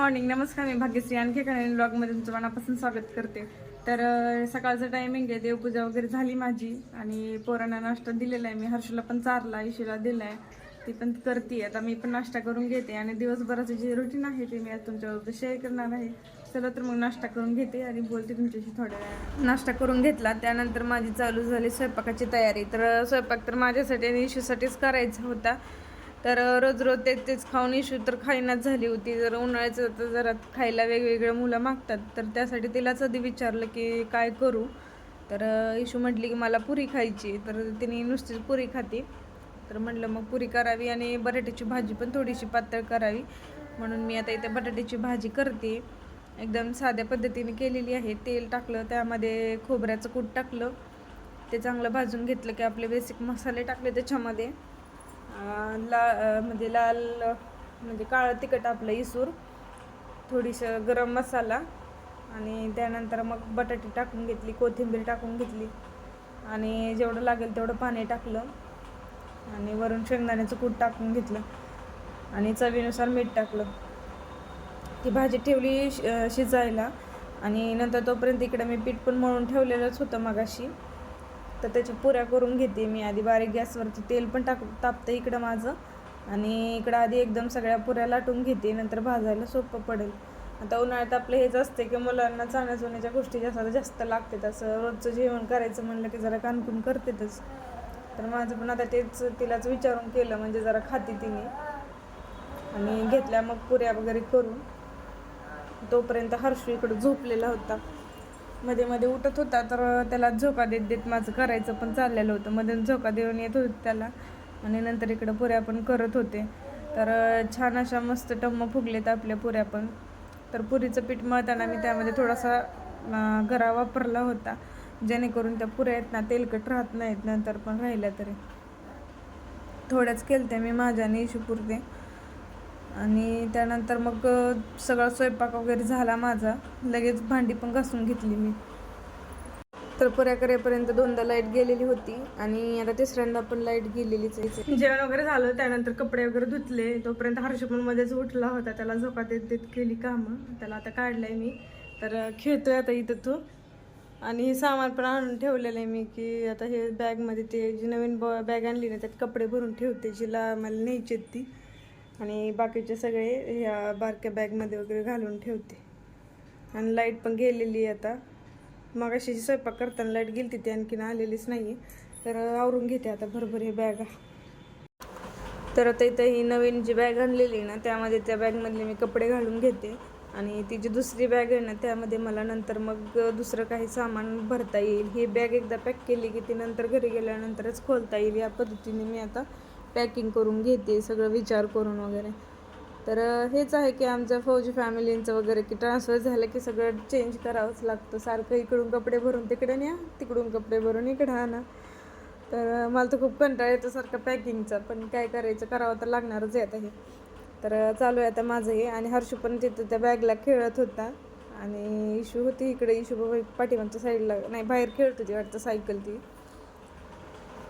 Morning नमस्कार मी भाग्यश्री. आणखी काही ब्लॉगमध्ये तुमचं मनापासून स्वागत करते. तर सकाळचं टायमिंग आहे. देवपूजा वगैरे झाली माझी आणि पोरांना नाश्ता दिलेला आहे. मी हर्षूला पण चारला इशीला दिला आहे ती पण करते आता मी पण नाश्ता करून घेते आणि दिवसभराचं जे रुटीन आहे ते मी आज तुमच्याबरोबर शेअर करणार आहे. चला तर मग नाश्ता करून घेते आणि बोलते तुमच्याशी थोड्या वेळा नाश्ता करून घेतला. त्यानंतर माझी चालू झाली स्वयंपाकाची तयारी. तर स्वयंपाक तर माझ्यासाठी आणि इशूसाठीच करायचा होता. तर रोज रोज तेच तेच खाऊन इशू तर खाईनाच झाली होती. जर उन्हाळ्याचं तर जरा खायला वेगवेगळ्या मुलं मागतात. तर त्यासाठी तिलाच आधी विचारलं की काय करू? तर इशू म्हटली की मला पुरी खायची. तर तिने नुसतीच पुरी खाते. तर म्हटलं मग पुरी करावी आणि बटाट्याची भाजी पण थोडीशी पातळ करावी. म्हणून मी आता इथे बटाट्याची भाजी करते. एकदम साध्या पद्धतीने केलेली आहे. तेल टाकलं त्यामध्ये खोबऱ्याचं कूट टाकलं. ते चांगलं भाजून घेतलं की आपले बेसिक मसाले टाकले त्याच्यामध्ये. ला म्हणजे लाल म्हणजे काळं तिखट आपलं इसूर थोडीसं गरम मसाला आणि त्यानंतर मग बटाटे टाकून घेतली कोथिंबीर टाकून घेतली आणि जेवढं लागेल तेवढं पाणी टाकलं आणि वरून शेंगदाण्याचं कूट टाकून घेतलं आणि चवीनुसार मीठ टाकलं. ती भाजी ठेवली शि- शिजायला आणि नंतर तोपर्यंत इकडं मी पीठ पण मळून ठेवलेलंच होतं मगाशी. तर त्याच्या पुऱ्या करून घेते मी. आधी बारीक गॅसवरती तेल पण टाक तापतं इकडं माझं. आणि इकडं आधी एकदम सगळ्या पुऱ्या लाटून घेते नंतर भाजायला सोपं पडेल. आता उन्हाळ्यात आपलं हेच असते की मुलांना चाण्याचुण्याच्या गोष्टी जास्त जास्त लागतात. असं रोजचं जेवण करायचं म्हणलं की जरा कानकुन करतेतच. तर माझं पण आता तेच तिलाच विचारून केलं म्हणजे जरा खाते तिने. आणि घेतल्या मग पुऱ्या वगैरे करून. तोपर्यंत हर्षू इकडं झोपलेला होता. मध्ये मध्ये उठत होता तर त्याला झोका देत देत माझं करायचं पण चाललेलं होतं. मध्ये झोका देऊन येत होते त्याला आणि नंतर इकडं पुऱ्या पण करत होते. तर छान अशा मस्त टम्म फुगलेत आपल्या पुऱ्या पण. तर पुरीचं पीठ मळताना मी त्यामध्ये थोडासा घरा गरा वापरला होता. जेणेकरून त्या पुऱ्या आहेत ना तेलकट राहत नाहीत नंतर पण राहिल्या तरी. थोड्याच केलत्या मी माझ्या आणि इशूपुरते आणि त्यानंतर मग सगळा स्वयंपाक वगैरे झाला माझा. लगेच भांडी पण घासून घेतली मी. तर पुऱ्या करेपर्यंत दोनदा लाइट गेलेली होती आणि आता तिसऱ्यांदा पण लाइट गेलेलीच आहे. जेवण वगैरे झालं त्यानंतर कपडे वगैरे धुतले. तोपर्यंत हर्षपण मध्येच उठला होता. त्याला झोका देत देत केली कामं. त्याला आता काढलंय मी. तर खेळतोय आता इथं तो. आणि हे सामान पण आणून ठेवलेलं आहे मी की आता हे बॅगमध्ये ते जी नवीन बॅग आणली ना त्यात कपडे भरून ठेवते. जिला मला न्यायची आहेत ती. आणि बाकीचे सगळे ह्या बारक्या बॅगमध्ये वगैरे घालून ठेवते. आणि लाइट पण गेलेली आहे आता. मग अशी स्वयंपाक करताना लाइट गेली ती आणखीन आलेलीच नाही तर आवरून घेते आता भरभर हे बॅगा तर आता इथं ही नवीन जी बॅग आणलेली ना त्यामध्ये त्या बॅगमधले मी कपडे घालून घेते. आणि ती जी दुसरी बॅग आहे ना त्यामध्ये मला नंतर मग दुसरं काही सामान भरता येईल. ही बॅग एकदा पॅक केली की ती नंतर घरी गेल्यानंतरच खोलता येईल या पद्धतीने मी आता पॅकिंग करून घेते सगळं विचार करून वगैरे. तर हेच आहे की आमच्या फौजी फॅमिलींचं वगैरे की ट्रान्सफर झालं की सगळं चेंज करावंच लागतं. सारखं इकडून कपडे भरून तिकडे न्या तिकडून कपडे भरून इकडे आणा. तर मला तर खूप कंटाळा येतो सारखं पॅकिंगचा पण काय करायचं करावं तर लागणारच आहे आता हे. तर चालू आहे आता माझं हे आणि हर्षू पण तिथं त्या बॅगला खेळत होता. आणि इशू होती इकडे इशू पाठीमागच्या साईडला नाही बाहेर खेळत होती वाटतं सायकल ती.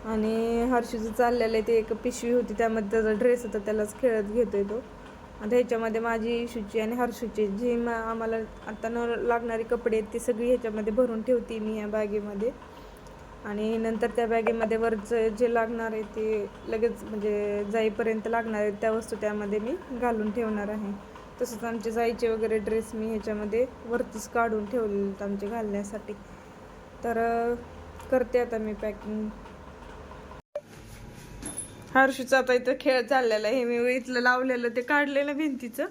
आणि हर्षूचं चाललेलं आहे ते एक पिशवी होती त्यामध्ये त्याचा ड्रेस होता त्यालाच खेळत घेतोय तो. आता ह्याच्यामध्ये माझी इशूची आणि हर्षूची जी मा आम्हाला आता न लागणारी कपडे आहेत ती सगळी ह्याच्यामध्ये भरून ठेवते मी या बॅगेमध्ये. आणि नंतर त्या बॅगेमध्ये वरचं जे लागणार आहे ते लगेच म्हणजे जाईपर्यंत लागणार आहे त्या वस्तू त्यामध्ये मी घालून ठेवणार आहे. तसंच आमचे जायचे वगैरे ड्रेस मी ह्याच्यामध्ये वरतीच काढून ठेवलेले आमचे घालण्यासाठी. तर करते आता मी पॅकिंग हर्षूचा आता इथं खेळ चाललेला आहे. मी इथलं लावलेलं ते काढलेलं भिंतीचं.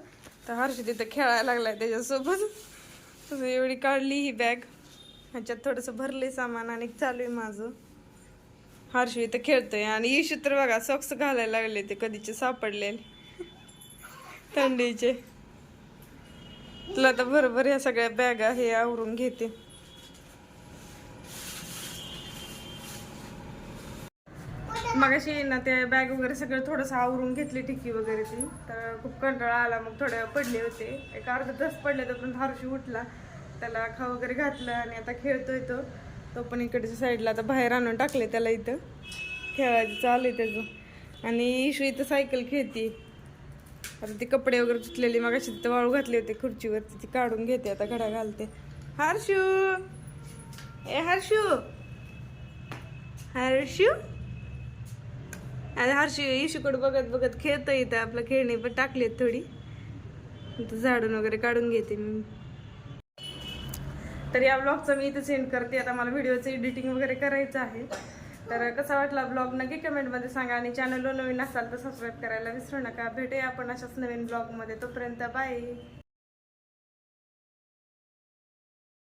तर हर्षू तिथं खेळायला लागलाय त्याच्यासोबत. एवढी काढली ही बॅग. ह्याच्यात थोडंसं भरले सामान आणि चालू आहे माझं. हर्षू इथं खेळतोय आणि इशू तर बघा सॉक्स घालायला लागले ते कधीचे सापडलेले. थंडीचे. तुला तर बरोबर ह्या सगळ्या बॅगा हे आवरून घेते. मगाशी ना ते बॅग वगैरे सगळं थोडंसं आवरून घेतली टिकी वगैरे ती. तर खूप कंटाळा आला. मग थोडे पडले होते. एक अर्धा तास पडले तोपर्यंत हर्षी उठला. त्याला खाऊ वगैरे घातलं आणि आता खेळतोय तो. तो पण इकडच्या साईडला आता बाहेर आणून टाकले त्याला इथं. खेळायचं चालू आहे त्याचं. आणि इशू इथं सायकल खेळते. आता ते कपडे वगैरे धुतलेले मग अशी तिथं वाळू घातले होते खुर्चीवरती. ती काढून घेते. आता घड्या घालते. हर्षू! ए हर्षू! हर्षू! आणि हर्षू इशूकडे बघत बघत खेळतं इथं आपलं खेळणी पण टाकलीत थोडी. झाडून वगैरे काढून घेते मी. तर या ब्लॉगचं मी इथं सेंड करते. आता मला व्हिडिओचं एडिटिंग वगैरे करायचं आहे. तर कसा वाटला ब्लॉग नक्की कमेंटमध्ये सांगा आणि चॅनलवर नवीन असाल तर सबस्क्राईब करायला विसरू नका. भेटूया आपण अशाच नवीन ब्लॉगमध्ये तोपर्यंत बाय